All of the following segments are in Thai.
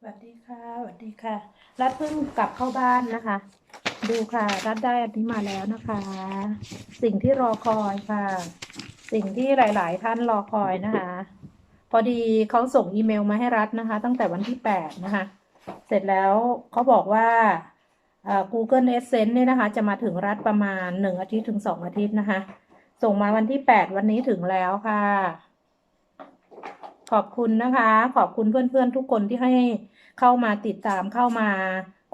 สวัสดีค่ะสวัสดีค่ะ รัดเพิ่งกลับเข้าบ้านนะคะ ดูค่ะ รัดได้อันนี้มาแล้วนะคะ สิ่งที่รอคอยค่ะ สิ่งที่หลาย ๆ ท่านรอคอยนะคะ พอดีเขาส่งอีเมลมาให้รัฐนะคะ ตั้งแต่วันที่แปดนะคะ เสร็จแล้วเขาบอกว่าอ่อ Google Adsense เนี่ยนะคะ จะมาถึงรัฐประมาณหนึ่งอาทิตย์ถึงสองอาทิตย์นะคะ ส่งมาวันที่แปดวันนี้ถึงแล้วค่ะ ขอบคุณนะคะ ขอบคุณเพื่อนๆทุกคนที่ให้เข้ามาติดตามเข้ามา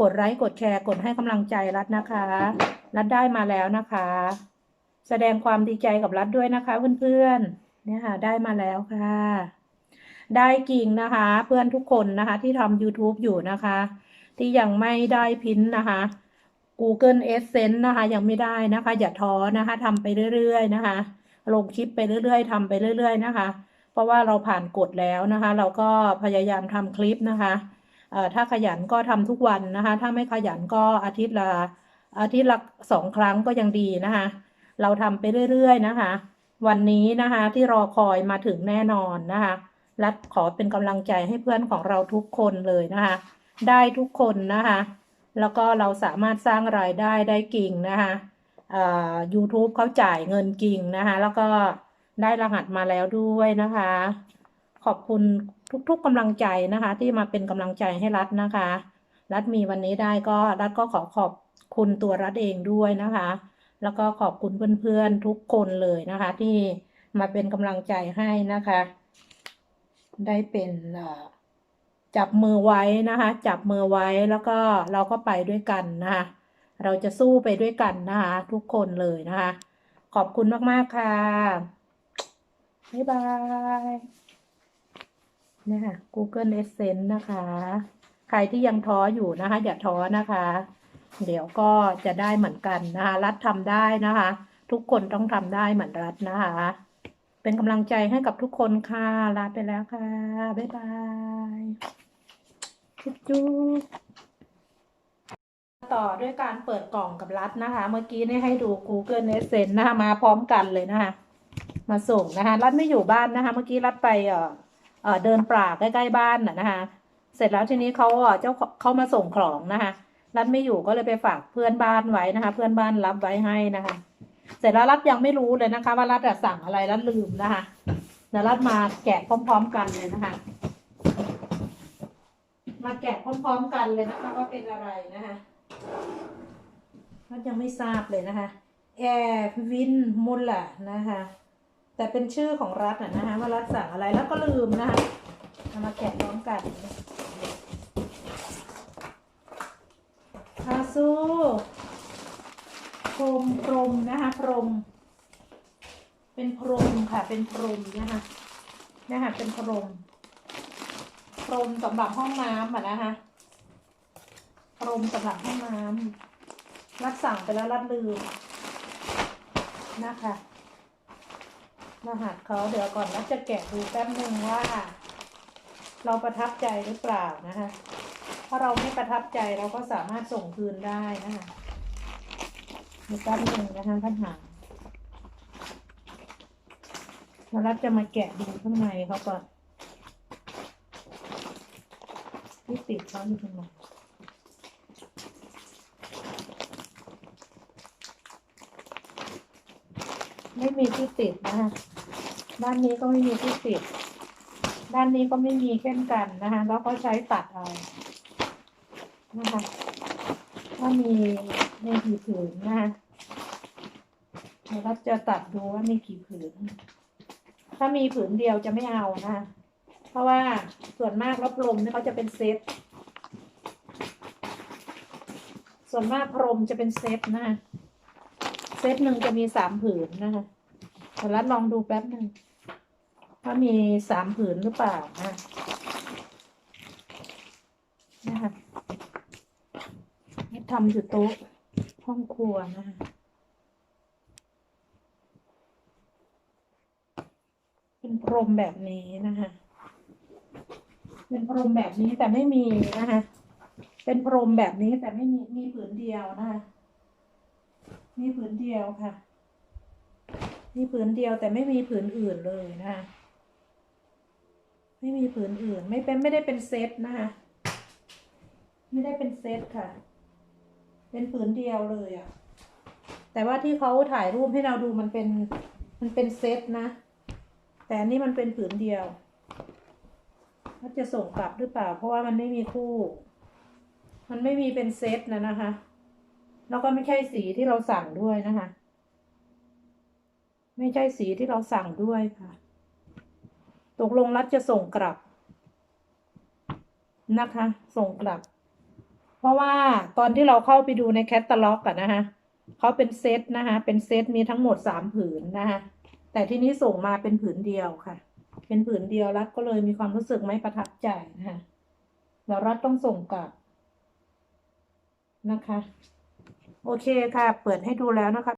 กดไลค์กดแชร์กดให้กำลังใจรัฐนะคะ รัฐได้มาแล้วนะคะ แสดงความดีใจกับรัฐด้วยนะคะเพื่อนๆเนี่ยค่ะได้มาแล้วค่ะ ได้กิ่งนะคะ เพื่อนทุกคนนะคะ ที่ทำ YouTube อยู่นะคะ ที่ยังไม่ได้พินนะคะ Google Adsense นะคะ ยังไม่ได้นะคะ อย่าท้อนะคะทำไปเรื่อยๆนะคะ ลงคลิปไปเรื่อยๆทำไปเรื่อย ๆ นะคะ เพราะว่าเราผ่านกฎแล้วนะคะ เราก็พยายามทำคลิปนะคะถ้าขยันก็ทำทุกวันนะคะ ถ้าไม่ขยันก็อาทิตย์ละอาทิตย์ละสองครั้งก็ยังดีนะคะ เราทำไปเรื่อยๆนะคะ วันนี้นะคะที่รอคอยมาถึงแน่นอนนะคะรัฐขอเป็นกำลังใจให้เพื่อนของเราทุกคนเลยนะคะ ได้ทุกคนนะคะ แล้วก็เราสามารถสร้างรายได้ได้กิ่งนะคะอ่อ YouTube เขาจ่ายเงินกิ่งนะคะ แล้วก็ ได้รหัสมาแล้วด้วยนะคะ ขอบคุณทุกๆกำลังใจนะคะ ที่มาเป็นกำลังใจให้รัฐนะคะ รัฐมีวันนี้ได้ก็รัฐก็ขอขอบคุณตัวรัฐเองด้วยนะคะ แล้วก็ขอบคุณเพื่อนๆทุกคนเลยนะคะ ที่มาเป็นกำลังใจให้นะคะ ได้เป็นจับมือไว้นะคะ จับมือไว้แล้วก็เราก็ไปด้วยกันนะคะ เราจะสู้ไปด้วยกันนะคะ ทุกคนเลยนะคะ ขอบคุณมาก ๆ ค่ะ บ๊ายบายเนี่ยค่ะ Google Adsense นะคะ ใครที่ยังท้ออยู่นะคะ อย่าท้อนะคะ เดี๋ยวก็จะได้เหมือนกันนะคะ รัฐทำได้นะคะ ทุกคนต้องทำได้เหมือนรัฐนะคะ เป็นกำลังใจให้กับทุกคนค่ะลาไปแล้วค่ะ บ๊ายบายจุ๊บจุ๊บต่อด้วยการเปิดกล่องกับรัฐนะคะ เมื่อกี้นี่ให้ดู Google Adsense นะคะมาพร้อมกันเลยนะคะ มาส่งนะคะรัฐไม่อยู่บ้านนะคะ เมื่อกี้รัฐไปเออเออเดินป่าใกล้ๆบ้านน่ะนะคะ เสร็จแล้วทีนี้เขาเจ้าเขามาส่งของนะคะรัฐไม่อยู่ก็เลยไปฝากเพื่อนบ้านไว้นะคะ เพื่อนบ้านรับไว้ให้นะคะ เสร็จแล้วรัฐยังไม่รู้เลยนะคะ ว่ารัฐอะสั่งอะไรรัฐลืมนะคะเดี๋ยวรัฐมาแกะพร้อม ๆ กันเลยนะคะ มาแกะพร้อม ๆ กันเลยนะคะว่าเป็นอะไรนะคะรัฐยังไม่ทราบเลยนะคะแอร์วินมุลล่ะนะคะ แต่เป็นชื่อของรัฐนะคะว่ารัฐสั่งอะไรแล้วก็ลืมนะคะเอามาแกะพร้อมกันอาซูพรมพรมนะคะพรม เป็นพรมค่ะ เป็นพรมนะคะนะคะเป็นพรมพรมสำหรับห้องน้ำอะนะคะพรมสำหรับห้องน้ำรัดสั่งไปแล้วรัดลืมนะคะ รหัสเขาเดี๋ยวก่อนนะจะแกะดูแป๊บหนึ่งว่า เราประทับใจหรือเปล่านะคะถ้าเราไม่ประทับใจเราก็สามารถส่งคืนได้นะคะมีแป๊บหนึ่งนะคะท่านหาแล้วเราจะมาแกะดูข้างในเขาก่อนที่ติดเขาอยู่ตรงไหนไม่มีที่ติดนะคะ ด้านนี้ก็ไม่มีที่ติด ด้านนี้ก็ไม่มีเช่นกันนะคะแล้วก็ใช้ตัดเอานะคะถ้ามีในกี่ผืนนะคะเดี๋ยวเราจะตัดดูว่ามีกี่ผืน ถ้ามีผืนเดียวจะไม่เอานะคะเพราะว่าส่วนมากรับลมเนี่ยเขาจะเป็นเซต ส่วนมากพรมจะเป็นเซตนะคะเซตหนึ่งจะมีสามผืนนะคะเดี๋ยวรัดลองดูแป๊บหนึ่ง ว่ามีสามผืนหรือเปล่านะนะคะทำอยู่โต๊ะห้องครัวนะคะเป็นพรมแบบนี้นะคะเป็นพรมแบบนี้แต่ไม่มีนะคะเป็นพรมแบบนี้แต่ไม่มีมีผืนเดียวนะคะมีผืนเดียวค่ะ มีผืนเดียวแต่ไม่มีผืนอื่นเลยนะคะ ไม่มีผืนอื่น ไม่เป็นไม่ได้เป็นเซตนะคะ ไม่ได้เป็นเซตค่ะ เป็นผืนเดียวเลยอะแต่ว่าที่เขาถ่ายรูปให้เราดูมันเป็นมันเป็นเซตนะ แต่อันนี้มันเป็นผืนเดียวว่าจะส่งกลับหรือเปล่า เพราะว่ามันไม่มีคู่ มันไม่มีเป็นเซตนะนะคะ แล้วก็ไม่ใช่สีที่เราสั่งด้วยนะคะ ไม่ใช่สีที่เราสั่งด้วยค่ะ ตกลงรัฐจะส่งกลับนะคะ ส่งกลับ เพราะว่าตอนที่เราเข้าไปดูในแคตตาล็อกอะนะคะเขาเป็นเซตนะคะ เป็นเซตมีทั้งหมดสามผืนนะคะแต่ที่นี้ส่งมาเป็นผืนเดียวค่ะ เป็นผืนเดียวรัฐก็เลยมีความรู้สึกไม่ประทับใจนะคะแล้วรัฐต้องส่งกลับนะคะ โอเคค่ะ เปิดให้ดูแล้วนะคะ